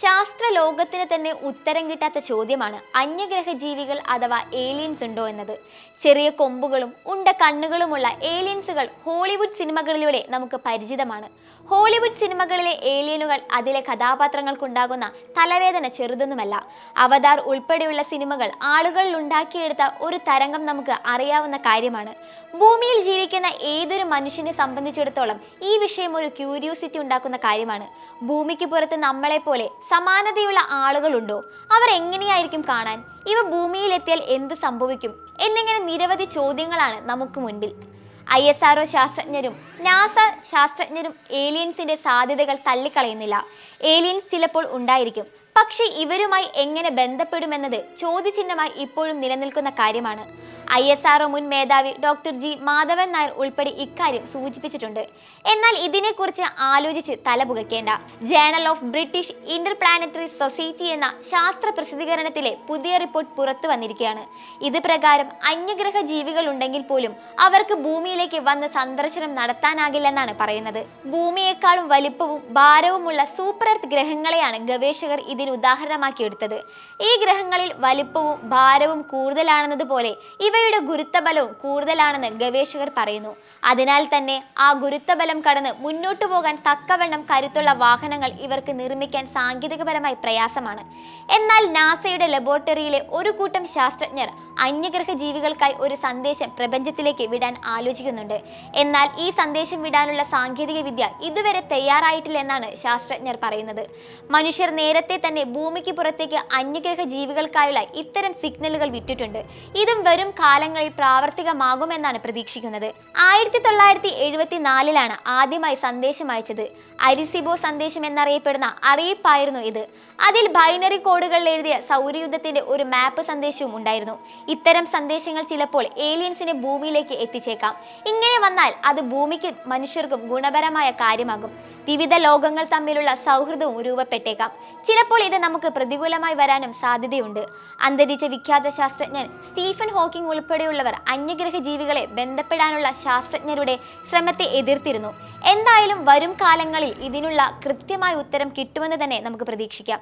ശാസ്ത്ര ലോകത്തിന് തന്നെ ഉത്തരം കിട്ടാത്ത ചോദ്യമാണ് അന്യഗ്രഹ ജീവികൾ അഥവാ ഏലിയൻസ് ഉണ്ടോ എന്നത്. ചെറിയ കൊമ്പുകളും ഉണ്ട കണ്ണുകളുമുള്ള ഏലിയൻസുകൾ ഹോളിവുഡ് സിനിമകളിലൂടെ നമുക്ക് പരിചിതമാണ്. ഹോളിവുഡ് സിനിമകളിലെ ഏലിയനുകൾ അതിലെ കഥാപാത്രങ്ങൾക്കുണ്ടാകുന്ന തലവേദന ചെറുതൊന്നുമല്ല. അവതാർ ഉൾപ്പെടെയുള്ള സിനിമകൾ ആളുകളിൽ ഉണ്ടാക്കിയെടുത്ത ഒരു തരംഗം നമുക്ക് അറിയാവുന്ന കാര്യമാണ്. ഭൂമിയിൽ ജീവിക്കുന്ന ഏതൊരു മനുഷ്യനെ സംബന്ധിച്ചിടത്തോളം ഈ വിഷയം ഒരു ക്യൂരിയോസിറ്റി ഉണ്ടാക്കുന്ന കാര്യമാണ്. ഭൂമിക്ക് പുറത്ത് നമ്മളെ പോലെ സമാനതയുള്ള ആളുകളുണ്ടോ? അവർ എങ്ങനെയായിരിക്കും കാണാൻ? ഇവ ഭൂമിയിലെത്തിയാൽ എന്ത് സംഭവിക്കും? എന്നിങ്ങനെ നിരവധി ചോദ്യങ്ങളാണ് നമുക്ക് മുൻപിൽ. ഐ എസ് ആർഒ ശാസ്ത്രജ്ഞരും നാസ ശാസ്ത്രജ്ഞരും ഏലിയൻസിന്റെ സാധ്യതകൾ തള്ളിക്കളയുന്നില്ല. ഏലിയൻസ് ചിലപ്പോൾ ഉണ്ടായിരിക്കും. പക്ഷേ ഇവരുമായി എങ്ങനെ ബന്ധപ്പെടുമെന്നത് ചോദ്യചിഹ്നമായി ഇപ്പോഴും നിലനിൽക്കുന്ന കാര്യമാണ്. ഐ എസ് ആർഒ മുൻ മേധാവി ഡോക്ടർ ജി മാധവൻ നായർ ഉൾപ്പെടെ ഇക്കാര്യം സൂചിപ്പിച്ചിട്ടുണ്ട്. എന്നാൽ ഇതിനെക്കുറിച്ച് ആലോചിച്ച് തലപുകയ്ക്കേണ്ട journal of British interplanetary society എന്ന ശാസ്ത്ര പ്രസിദ്ധീകരണത്തിലെ പുതിയ റിപ്പോർട്ട് പുറത്തു വന്നിരിക്കുകയാണ്. ഇത് പ്രകാരം അന്യഗ്രഹ ജീവികൾ ഉണ്ടെങ്കിൽ പോലും അവർക്ക് ഭൂമിയിലേക്ക് വന്ന് സന്ദർശനം നടത്താനാകില്ലെന്നാണ് പറയുന്നത്. ഭൂമിയേക്കാളും വലിപ്പവും ഭാരവുമുള്ള സൂപ്പർ എർത്ത് ഗ്രഹങ്ങളെയാണ് ഗവേഷകർ ഇതിന് ഉദാഹരണമാക്കി എടുത്തത് ഈ ഗ്രഹങ്ങളിൽ വലിപ്പവും ഭാരവും കൂടുതലാണെന്നതുപോലെ ഇവയുടെ ഗുരുത്വബലവും കൂടുതലാണെന്ന് ഗവേഷകർ പറയുന്നു. അതിനാൽ തന്നെ ആ ഗുരുത്വബലം കടന്ന് മുന്നോട്ടു പോകാൻ തക്കവണ്ണം കരുത്തുള്ള വാഹനങ്ങൾ ഇവർക്ക് നിർമ്മിക്കാൻ സാങ്കേതികപരമായി പ്രയാസമാണ്. എന്നാൽ നാസയുടെ ലബോറട്ടറിയിലെ ഒരു കൂട്ടം ശാസ്ത്രജ്ഞർ അന്യഗ്രഹ ജീവികൾക്കായി ഒരു സന്ദേശം പ്രപഞ്ചത്തിലേക്ക് വിടാൻ ആലോചിക്കുന്നുണ്ട്. എന്നാൽ ഈ സന്ദേശം വിടാനുള്ള സാങ്കേതിക വിദ്യ ഇതുവരെ തയ്യാറായിട്ടില്ലെന്നാണ് ശാസ്ത്രജ്ഞർ പറയുന്നത്. മനുഷ്യർ നേരത്തെ തന്നെ ഭൂമിക്ക് പുറത്തേക്ക് അന്യഗ്രഹ ജീവികൾക്കായുള്ള ഇത്തരം സിഗ്നലുകൾ വിട്ടിട്ടുണ്ട്. ഇതും വരും കാലങ്ങളിൽ പ്രാവർത്തികമാകുമെന്നാണ് പ്രതീക്ഷിക്കുന്നത്. ആയിരത്തി തൊള്ളായിരത്തി എഴുപത്തി നാലിലാണ് ആദ്യമായി സന്ദേശം അയച്ചത്. അരിസിബോ സന്ദേശം എന്നറിയപ്പെടുന്ന അറിയിപ്പായിരുന്നു ഇത്. അതിൽ ബൈനറി കോഡുകളിൽ എഴുതിയ സൗരയുദ്ധത്തിന്റെ ഒരു മാപ്പ് സന്ദേശവും ഉണ്ടായിരുന്നു. ഇത്തരം സന്ദേശങ്ങൾ ചിലപ്പോൾ ഏലിയൻസിനെ ഭൂമിയിലേക്ക് എത്തിച്ചേക്കാം. ഇങ്ങനെ വന്നാൽ അത് ഭൂമിക്ക് മനുഷ്യർക്കും ഗുണപരമായ കാര്യമാകും. വിവിധ ലോകങ്ങൾ തമ്മിലുള്ള സൗഹൃദവും രൂപപ്പെട്ടേക്കാം. ചിലപ്പോൾ ഇത് നമുക്ക് പ്രതികൂലമായി വരാനും സാധ്യതയുണ്ട്. അന്തരിച്ച വിഖ്യാത ശാസ്ത്രജ്ഞൻ സ്റ്റീഫൻ ഹോക്കിംഗ് ഉൾപ്പെടെയുള്ളവർ അന്യഗ്രഹ ജീവികളെ ബന്ധപ്പെടാനുള്ള ശാസ്ത്രജ്ഞരുടെ ശ്രമത്തെ എതിർത്തിരുന്നു. എന്തായാലും വരും കാലങ്ങളിൽ ഇതിനുള്ള കൃത്യമായ ഉത്തരം കിട്ടുമെന്ന് തന്നെ നമുക്ക് പ്രതീക്ഷിക്കാം.